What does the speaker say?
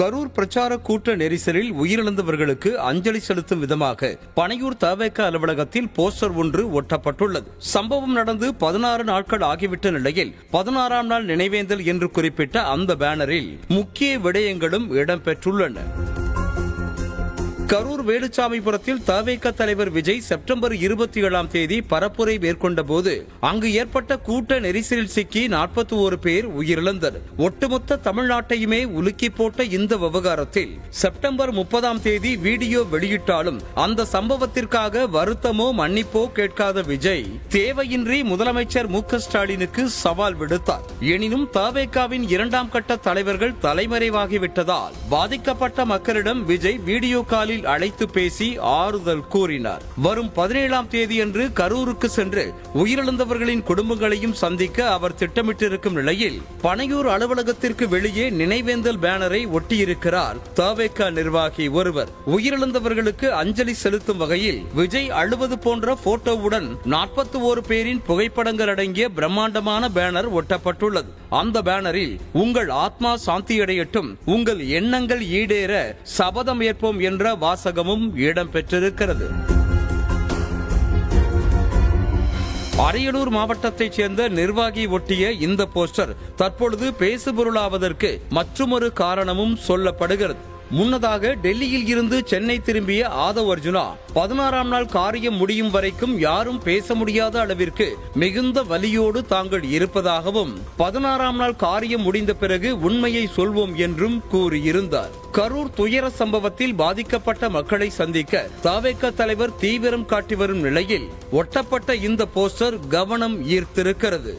கரூர் பிரச்சார கூட்ட நெரிசலில் உயிரிழந்தவர்களுக்கு அஞ்சலி செலுத்தும் விதமாக பனையூர் தவேக அலுவலகத்தில் போஸ்டர் ஒன்று ஒட்டப்பட்டுள்ளது. சம்பவம் நடந்து பதினாறு நாட்கள் ஆகிவிட்ட நிலையில் பதினாறாம் நாள் நினைவேந்தல் என்று குறிப்பிட்ட அந்த பேனரில் முக்கிய விடயங்களும் இடம்பெற்றுள்ளன. கரூர் வேலுச்சாமிபுரத்தில் தவேக தலைவர் விஜய் செப்டம்பர் இருபத்தி ஏழாம் தேதி பரப்புரை மேற்கொண்ட போது அங்கு ஏற்பட்ட கூட்ட நெரிசலில் சிக்கி நாற்பத்தி ஒரு பேர் உயிரிழந்தனர். ஒட்டுமொத்த தமிழ்நாட்டையுமே உலுக்கி போட்ட இந்த விவகாரத்தில் செப்டம்பர் முப்பதாம் தேதி வீடியோ வெளியிட்டாலும் அந்த சம்பவத்திற்காக வருத்தமோ மன்னிப்போ கேட்காத விஜய் தேவையின்றி முதலமைச்சர் மு ஸ்டாலினுக்கு சவால் விடுத்தார். எனினும் தவேகாவின் இரண்டாம் கட்ட தலைவர்கள் தலைமறைவாகிவிட்டதால் பாதிக்கப்பட்ட மக்களிடம் விஜய் வீடியோ காலில் அழைத்து பேசி ஆறுதல் கூறினார். வரும் பதினேழாம் தேதியன்று கரூருக்கு சென்று உயிரிழந்தவர்களின் குடும்பங்களையும் சந்திக்க அவர் திட்டமிட்டிருக்கும் நிலையில் பனையூர் அலுவலகத்திற்கு வெளியே நினைவேந்தல் பேனரை ஒட்டியிருக்கிறார் தவேக நிர்வாகி ஒருவர். உயிரிழந்தவர்களுக்கு அஞ்சலி செலுத்தும் வகையில் விஜய் அழுவது போன்ற போட்டோவுடன் நாற்பத்தி ஓரு பேரின் புகைப்படங்கள் அடங்கிய பிரம்மாண்டமான பேனர் ஒட்டப்பட்டுள்ளது. அந்த பேனரில் உங்கள் ஆத்மா சாந்தியடையட்டும் உங்கள் எண்ணங்கள் ஈடேற சபதம் ஏற்போம் என்ற வாசகமும் இடம்பெற்றிருக்கிறது அரியலூர் மாவட்டத்தைச் சேர்ந்த நிர்வாகி ஒட்டிய இந்த போஸ்டர் தற்பொழுது பேசுபொருளாவதற்கு மற்றுமொரு காரணமும் சொல்லப்படுகிறது. முன்னதாக டெல்லியில் இருந்து சென்னை திரும்பிய ஆதவ் அர்ஜுனா பதினாறாம் நாள் காரியம் முடியும் வரைக்கும் யாரும் பேச முடியாத அளவிற்கு மிகுந்த வலியோடு தாங்கள் இருப்பதாகவும் பதினாறாம் நாள் காரியம் முடிந்த பிறகு உண்மையை சொல்வோம் என்றும் கூறியிருந்தார். கரூர் துயர சம்பவத்தில் பாதிக்கப்பட்ட மக்களை சந்திக்க தாவேக தலைவர் தீவிரம் காட்டி வரும் நிலையில் ஒட்டப்பட்ட இந்த போஸ்டர் கவனம் ஈர்த்திருக்கிறது.